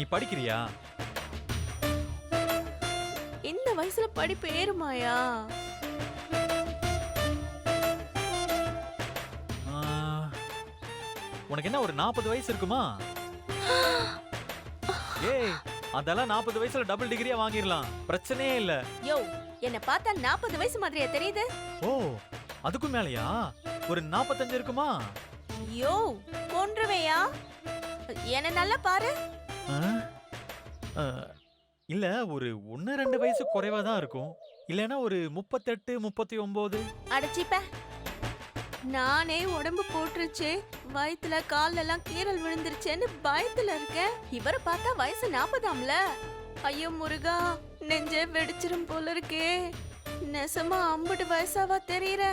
நீ படிக்கிறியா? இந்த வயசுல படிப்பு ஏறுமாயா? உனக்கு என்ன ஒரு நாற்பது வயசு இருக்குமா? ஏய் அதெல்லாம் நாற்பது வயசுல டபுள் டிகிரியா வாங்கிடலாம். பிரச்சனையே இல்ல. யோ என்ன பார்த்தா நாற்பது வயசு மாதிரியா தெரியுது? ஓ அதுக்கும் மேலயா? ஒரு நாற்பத்தஞ்சு இருக்குமா? யோ கொன்றுவையா. என்ன நல்லா பாரு. இல்ல ஒரு ஒன்னு ரெண்டு வயசு குறைவா தான் இருக்கும். இல்லைன்னா ஒரு முப்பத்தெட்டு முப்பத்தி ஒன்பது அடைச்சிப்ப நானே உடம்பு போட்டுருச்சு. வயித்துல கால்ல எல்லாம் கீரல் விழுந்துருச்சேன்னு பயத்துல இருக்கேன். இவரை பார்த்தா வயசு நாற்பதாம்ல ஐயோ முருகா நெஞ்சே வெடிச்சிரும் போல இருக்கே. நெசமா அம்புட்டு வயசாவா தெரியற?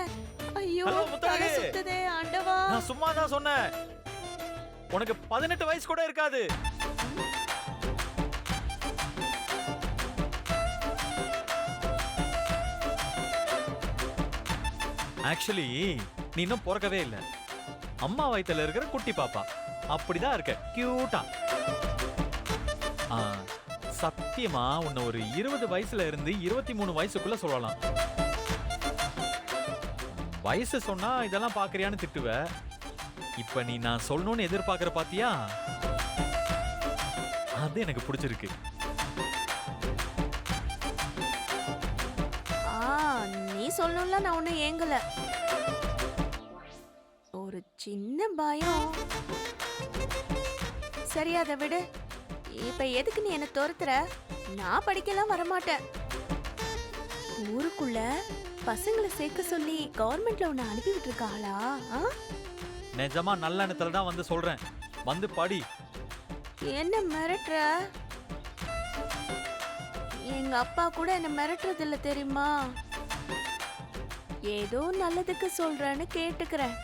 ஐயோ. தலை சுத்துதே ஆண்டவா. நான் சும்மா தான் சொன்னேன். உனக்கு பதினெட்டு வயசு கூட இருக்காது. ஆக்சுவலி நீ இன்னும் பிறக்கவே இல்லை. அம்மா வயிற்றுல இருக்கிற குட்டி பாப்பா. அப்படிதான் இருக்க. கியூட்டா சத்தியமா உன்னை ஒரு இருபது வயசுல இருந்து இருபத்தி மூணு வயசுக்குள்ள சொல்லலாம். வயசு சொன்னா இதெல்லாம் பாக்குறியான்னு திட்டுவ. இப்ப நீ நான் சொல்லணும்னு எதிர்பார்க்கற பாத்தியா? அது எனக்கு பிடிச்சிருக்கு. சொல்லணும்ல நான் ஒண்ணும் ஏங்கல. ஒரு சின்ன பயம். சரி அதை விடு. இப்ப எதுக்கு நீ என்ன துரத்துற? நான் படிக்கலாம் வரமாட்டேன். ஊருக்குள்ள பசங்களை சேர்க்க சொல்லி கவர்மெண்ட்ல உன்னை அனுப்பி விட்டுருக்காளா? நிஜமா நல்ல எண்ணத்துல தான் வந்து சொல்றேன். வந்து படி. என்ன மிரட்டுற? எங்க அப்பா கூட என்ன மிரட்டுறது இல்ல தெரியுமா? ஏதோ நல்லதுக்கு சொல்றேன்னு கேட்டுக்கிறேன்.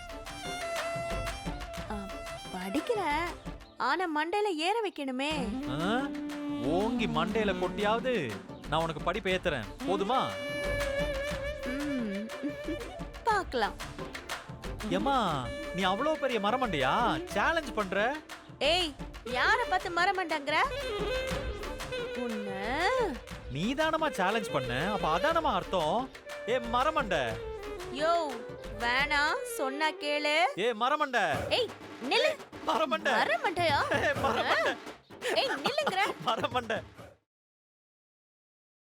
படிக்கிறேன். ஆனா மண்டையில ஏற வைக்கணுமே? ஓங்கி மண்டையில கொட்டியாவது நான் உனக்கு படிப்பு ஏத்துறேன். போதுமா? பார்க்கலாம். ஏமா நீ அவ்வளவு பெரிய மரமண்டையா? சேலஞ்ச் பண்ற? ஏய் யார பார்த்து மரமாட்டாங்கிற உன்ன. நீ தானமா சேலஞ்ச் பண்ண. அப்ப அதானமா அர்த்தம்? ஏ மரமண்ட. யோ வேணாம் சொன்னா கேளு. ஏ மரமண்ட. ஏய் நில்லு. மரமண்ட. மரமண்டையா? ஏய் நில்லுங்கற மரமண்ட.